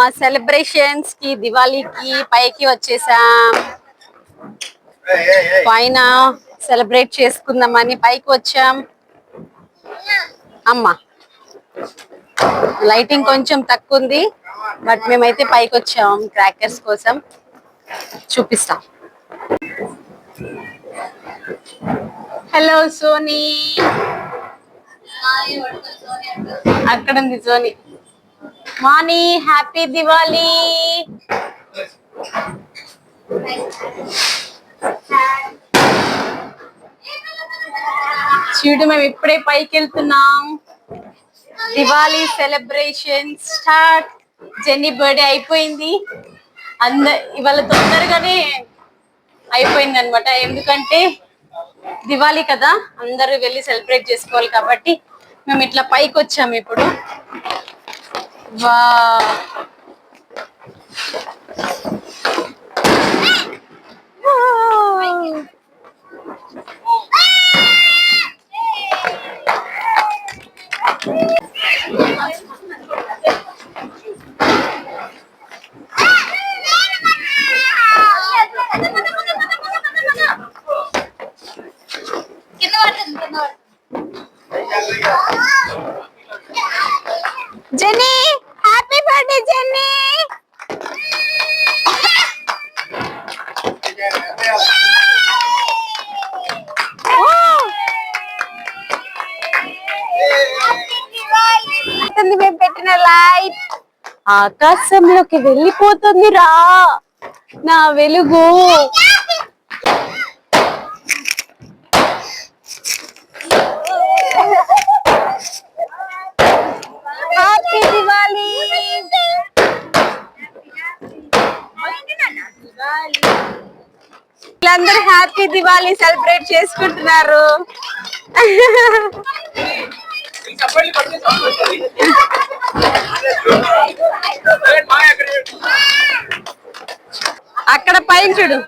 మా సెలబ్రేషన్స్కి దివాళీకి పైకి వచ్చేసాం. పైన సెలబ్రేట్ చేసుకుందామని పైకి వచ్చాం. అమ్మా లైటింగ్ కొంచెం తక్కువ ఉంది బట్ మేమైతే పైకి వచ్చాం క్రాకర్స్ కోసం. చూపిస్తాం. హలో సోనీ అక్కడ ఉంది సోనీ మాని హ్యాపీ దివాలి చూడు మేము ఇప్పుడే పైకి వెళ్తున్నాం. Diwali celebration start Jenny birthday అయిపోయింది. అంద ఇవాళ తొందరగానే అయిపోయింది అనమాట ఎందుకంటే దివాళీ కదా అందరూ వెళ్ళి సెలబ్రేట్ చేసుకోవాలి కాబట్టి మేము ఇట్లా పైకి వచ్చాము ఇప్పుడు. 哇。మేము పెట్టిన లైట్. ఆకాశంలోకి వెళ్ళిపోతుంది రా. నా వెలుగు హ్యాపీ దివాలి వీళ్ళందరూ హ్యాపీ దివాళీ సెలబ్రేట్ చేసుకుంటున్నారు. అక్కడ పైన చూడు.